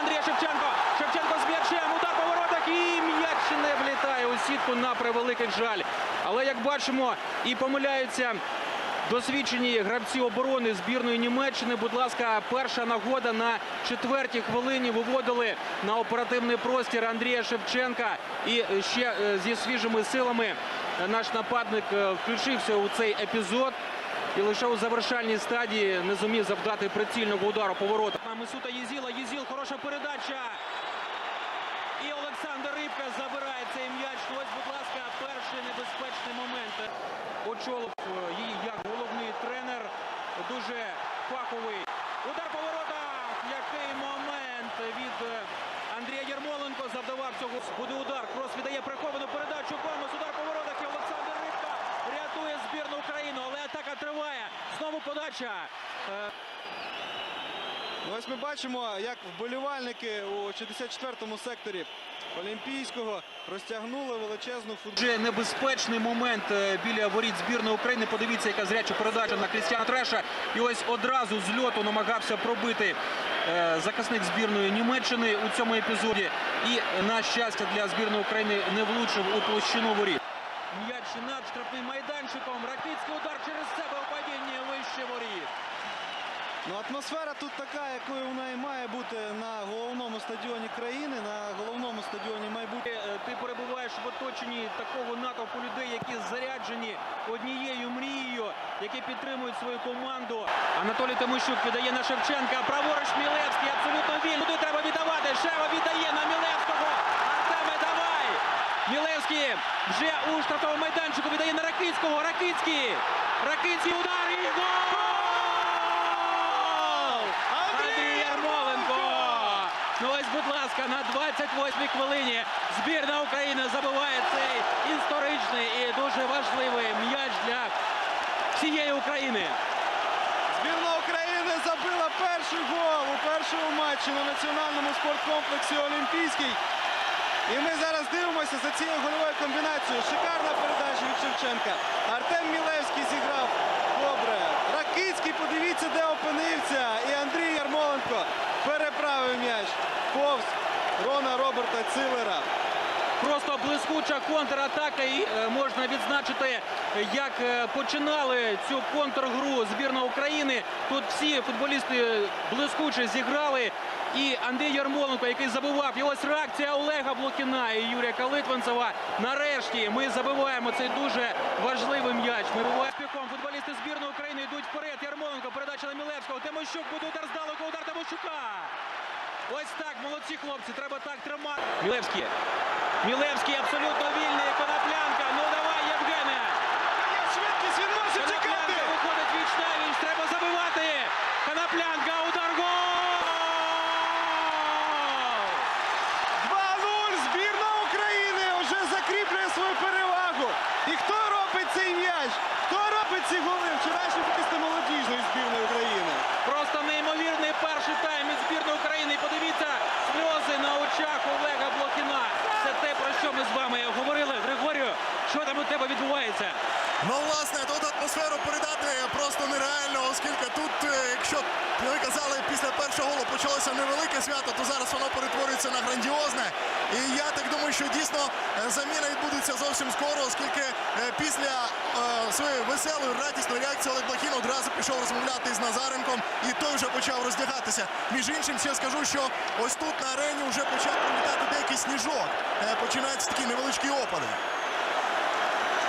Андрія Шевченко. Шевченко з м'ячем. Удар по воротах. І м'яч не влітає у сітку на превеликий жаль. Але як бачимо, і помиляються досвідчені гравці оборони збірної Німеччини. Будь ласка, перша нагода на четвертій хвилині виводили на оперативний простір Андрія Шевченка. І ще е, зі свіжими силами наш нападник е, включився у цей епізод. І лише у завершальній стадії не зумів завдати прицільного удару по воротах. На Месута Єзіла. Єзіл, хороша передача. І Олександр Рибка забирає цей м'яч. Ось, будь ласка, перший небезпечний момент. Очолив е, її як головний тренер. Дуже фаховий. Удар по воротах. Який момент від е, Андрія Єрмоленко завдавав цього. Буде удар. Крос віддає приховану передачу. Комус. Удар по воротах. І Олександр Рибка рятує збірну України. Але атака триває. Знову подача. Ось ми бачимо, як вболівальники у 64-му секторі Олімпійського розтягнули величезну футбольну. Дуже небезпечний момент е, біля воріт збірної України. Подивіться, яка зряча передача на Крістіана Треша. І ось одразу з льоту намагався пробити е, захисник збірної Німеччини у цьому епізоді. І на щастя для збірної України не влучив у площину воріт. М'яч над штрафним майданчиком. Ракицький удар через себе у падінні вище воріт. Ну, атмосфера тут така, якою вона і має бути на головному стадіоні країни, на головному стадіоні майбутнього. Е, Ти перебуваєш в оточенні такого натовпу людей, які заряджені однією мрією, які підтримують свою команду. Анатолій Тимощук віддає на Шевченка. Праворуч Мілевський абсолютно вільно. Туди треба віддавати. Шева віддає на Мілевського. Артеме, давай! Мілевський вже у штрафному майданчику віддає на Ракицького. Ракицький. Ракицький удар і гол! Андрій Ярмоленко! Ну ось, будь ласка, на 28-й хвилині збірна України забиває цей історичний і дуже важливий м'яч для всієї України. Збірна України забила перший гол у першому матчі на національному спорткомплексі Олімпійський. І ми зараз дивимося за цією гольовою комбінацією. Шикарна передача від Шевченка. Артем Мілевський зіграв добре. Ракицький, подивіться, де опинився. І Андрій Ярмоленко переправив м'яч повз Рона Роберта Цилера. Просто блискуча контратака і е, можна відзначити, як е, починали цю контргру збірна України. Тут всі футболісти блискуче зіграли. І Андрій Ярмоленко, який забивав. І ось реакція Олега Блокіна і Юрія Калитвинцева. Нарешті ми забиваємо цей дуже важливий м'яч. Ми буваємо. Футболісти збірної України йдуть вперед. Ярмоленко, передача на Мілевського. Тимощук буде удар здалеку. Удар Тимощука. Ось так, молодці хлопці, треба так тримати. Мілевський. Мілевський абсолютно вільний. Коноплянка. Ну давай, Євгене. Швидкість він може чекати. Коноплянка виходить віч на віч. Треба забивати. Коноплянка. Удар гол! 2-0. Збірна України вже закріплює свою перевагу. І хто робить цей м'яч? Хто робить ці голи? Вчорашні футболісти молодіжної збірної України. Просто неймовірний перший тайм від збірної України. І Подивіться, сльози на очах Олега Блохіна. Це те, про що ми з вами говорили. Григорію, що там у тебе відбувається? Ну, власне, тут атмосферу передати просто нереально, оскільки тут, е, якщо ви казали, після першого голу почалося невелике свято, то зараз воно перетворюється на грандіозне. І я так думаю, що дійсно е, заміна відбудеться зовсім скоро, оскільки е, після е, своєї веселої, радісної реакції Олег Блохін одразу пішов розмовляти з Назаренком, і той вже почав роздягатися. Між іншим, ще скажу, що ось тут на арені вже почав прилітати деякий сніжок. Починаються такі невеличкі опади.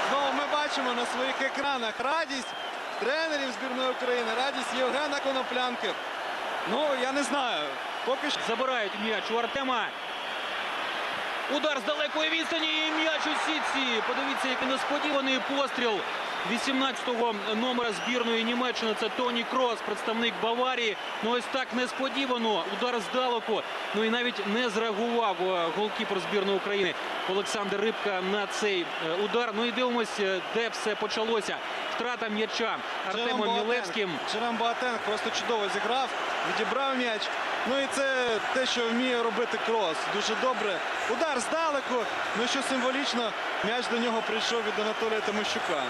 Знову ми бачимо на своїх екранах радість тренерів збірної України, радість Євгена Коноплянки. Ну, я не знаю. Поки що Забирають м'яч у Артема. Удар з далекої відстані і м'яч у сітці. Подивіться, який несподіваний постріл 18-го номера збірної Німеччини. Це Тоні Крос, представник Баварії. Ну ось так несподівано. Удар здалеку. Ну і навіть не зреагував е, голкіпер збірної України Олександр Рибка на цей е, удар. Ну і дивимось, е, де все почалося. Втрата м'яча Артемом Мілевським. Джерем Боатенг просто чудово зіграв, відібрав м'яч. Ну і це те, що вміє робити крос. Дуже добре. Удар здалеку. Ну що символічно, м'яч до нього прийшов від Анатолія Тимощука.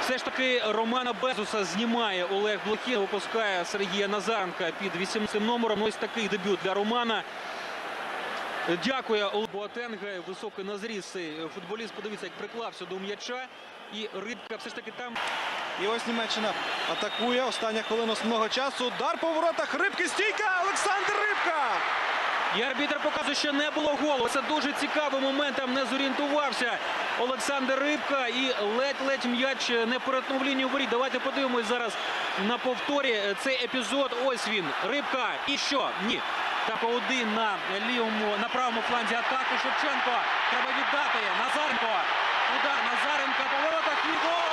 Все ж таки Романа Безуса знімає Олег Блохін, випускає Сергія Назаренка під 18 номером. Ось такий дебют для Романа. Дякує Олегу Боатенга. Високий на зріст футболіст. Подивіться, як приклався до м'яча. І рибка все ж таки там І ось Німеччина атакує. Остання хвилина основного часу. Удар по воротах. Рибки стійка. Олександр Рибка. І арбітр показує, що не було голу. Це дуже цікавий момент. Там не зорієнтувався Олександр Рибка. І ледь-ледь м'яч не перетнув лінію воріт. Давайте подивимось зараз на повторі цей епізод. Ось він. Рибка. І що? Ні. Так один на лівому, на правому фланзі атаки. Шевченко. Треба віддати. Назаренко. Удар Назаренко. По воротах. І гол!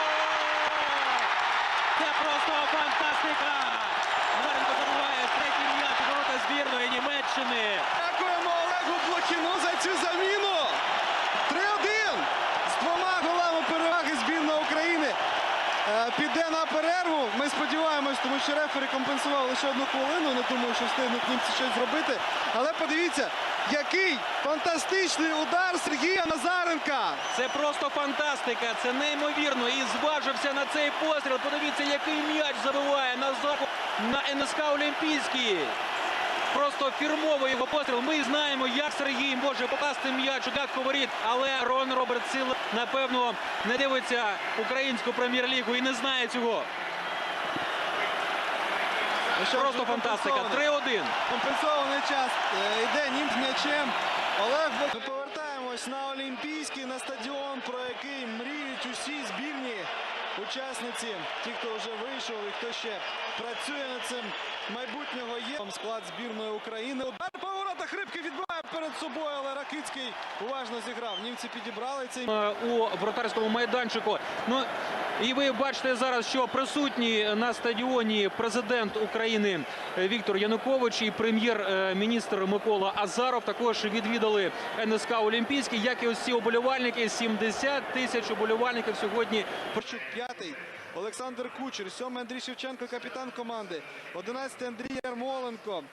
Це просто фантастика! Назаренко забуває третій м'яч ворота збірної Німеччини. Дякуємо Олегу Блохіну за цю заміну. 3-1 з двома голами переваги збірна України. Е, Піде на перерву. Ми сподіваємось, тому що рефері компенсував лише одну хвилину. Не думаю, що встигнуть німці щось зробити. Але подивіться, який фантастичний удар Сергія Назаренка. Це просто фантастика, це неймовірно. І зважився на цей постріл. Подивіться, який м'яч забиває Назар на НСК Олімпійський. Просто фірмовий його постріл. Ми знаємо, як Сергій може попасти м'яч у датку воріт. Але Рон Роберт Сіл, напевно, не дивиться українську прем'єр-лігу і не знає цього. Ну Просто фантастика. компенсований. 3-1. Компенсований час. Е, Йде німць м'ячем. Олег Ми повертаємось на Олімпійський, на стадіон, про який мріють усі збірні учасниці. Ті, хто вже вийшов і хто ще працює над цим майбутнього є. Склад збірної України. Удар по воротах Рибки відбиває перед собою, але Ракицький уважно зіграв. Німці підібрали цей Е, у вратарському майданчику. Ну і ви бачите зараз, що присутні на стадіоні президент України Віктор Янукович і прем'єр-міністр Микола Азаров також відвідали НСК Олімпійський, як і ось ці оболівальники. 70 тисяч оболівальників сьогодні. П'ятий. Олександр Кучер, сьомий Андрій Шевченко, капітан команди. Одинадцятий Андрій Ярмоленко.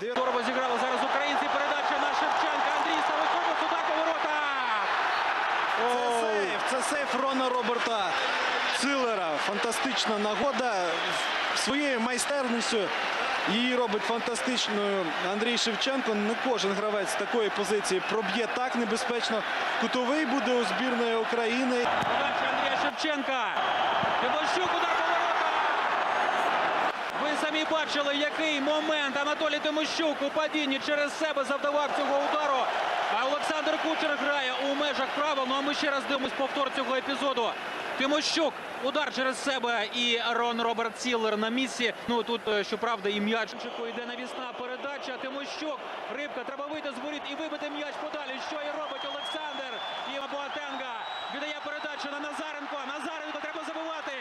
Здорово зіграли зараз українці. Передача на Шевченка. Андрій Ставиков, удар по. Це сейф, це сейф Рона Роберта Цилера. Фантастична нагода. Своєю майстерністю її робить фантастичною Андрій Шевченко. Не кожен гравець з такої позиції проб'є так небезпечно. Кутовий буде у збірної України. Подача Андрія Шевченка. Тимощук удар по воротах. Ви самі бачили, який момент Анатолій Тимощук у падінні через себе завдавав цього удару. А Олександр Кучер грає у межах правил. Ну а ми ще раз дивимось повтор цього епізоду. Тимощук, удар через себе і Рон Роберт Сілер на місці. Ну тут, е, щоправда, і м'яч йде навісна передача. Тимощук, рибка, треба вийти з воріт і вибити м'яч подалі. Що і робить Олександр Іва Боатенга. Віддає передачу на Назаренко. Назаренко треба забивати.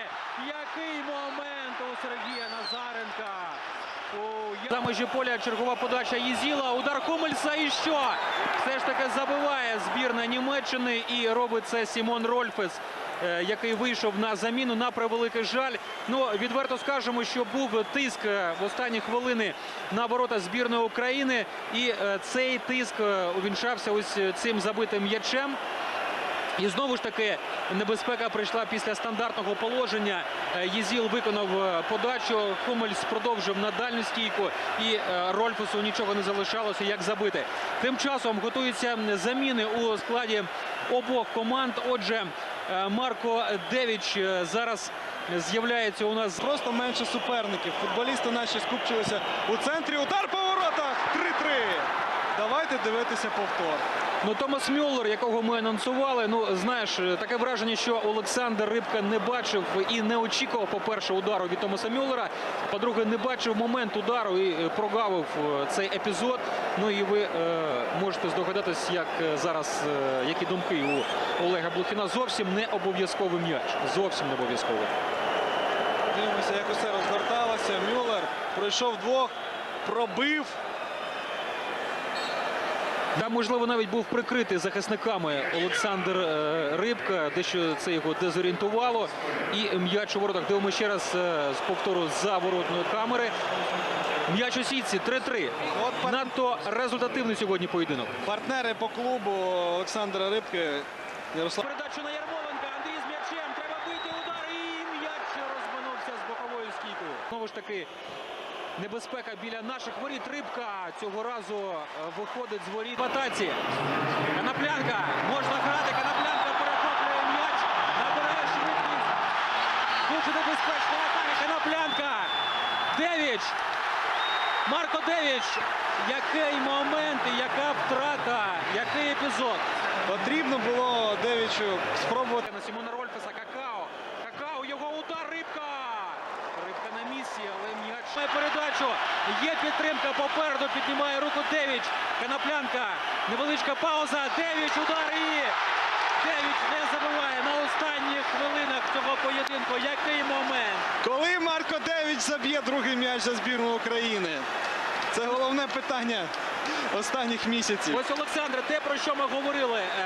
Який момент у Сергія Назаренка. За межі поля чергова подача Єзіла. Удар Хумельса і що? Все ж таки забиває збірна Німеччини і робить це Сімон Рольфес. е, Який вийшов на заміну на превеликий жаль. Ну відверто скажемо, що був тиск е, в останні хвилини на ворота збірної України, і е, цей тиск е, увінчався ось цим забитим м'ячем. І знову ж таки небезпека прийшла після стандартного положення. Е, Єзіл виконав е, подачу. Хумельс продовжив на дальню стійку. І е, Рольфусу нічого не залишалося, як забити. Тим часом готуються заміни у складі обох команд. Отже, Марко Девіч зараз з'являється у нас. Просто менше суперників. Футболісти наші скупчилися у центрі. Удар по воротах. 3-3. Давайте дивитися повтор. Ну, Томас Мюллер, якого ми анонсували, ну знаєш, е, таке враження, що Олександр Рибка не бачив і не очікував, по-перше, удару від Томаса Мюллера. По-друге, не бачив момент удару і е, прогавив е, цей епізод. Ну і ви е, можете здогадатись, як зараз, е, які думки у Олега Блохіна. Зовсім не обов'язковий м'яч. Зовсім не обов'язковий. Дивимося, як усе розгорталося. Мюллер пройшов двох, пробив. Да, можливо, навіть був прикритий захисниками Олександр е, Рибка, дещо це його дезорієнтувало. І м'яч у воротах. Дивимося ще раз е, з повтору за воротної камери. М'яч у сітці 3-3. От пар- Надто результативний сьогодні поєдинок. партнери по клубу Олександра Рибки. Ярослав. Передача на Ярмоленка. Андрій з м'ячем. Треба бити удар. І Знову ж таки, небезпека біля наших воріт. Рибка цього разу е, виходить з воріт атаці. Канаплянка. Можна грати. Канаплянка перехоплює м'яч. Набирає швидкість. Дуже небезпечна атака. Канаплянка. Девіч. Марко Девіч. Який момент і яка втрата, який епізод. Потрібно було Девічу спробувати. На Сімона Рольфеса Какао. Какао, його удар, рибка. Рибка на місці, але м'яч передачу. Є підтримка попереду, піднімає руку Девіч. Канаплянка. Невеличка пауза. Девіч, удар і Девіч не забиває на останніх хвилинах цього поєдинку. Який момент. Коли Марко Девіч заб'є другий м'яч за збірну України? Це головне питання останніх місяців. Ось Олександре, те про що ми говорили. Е,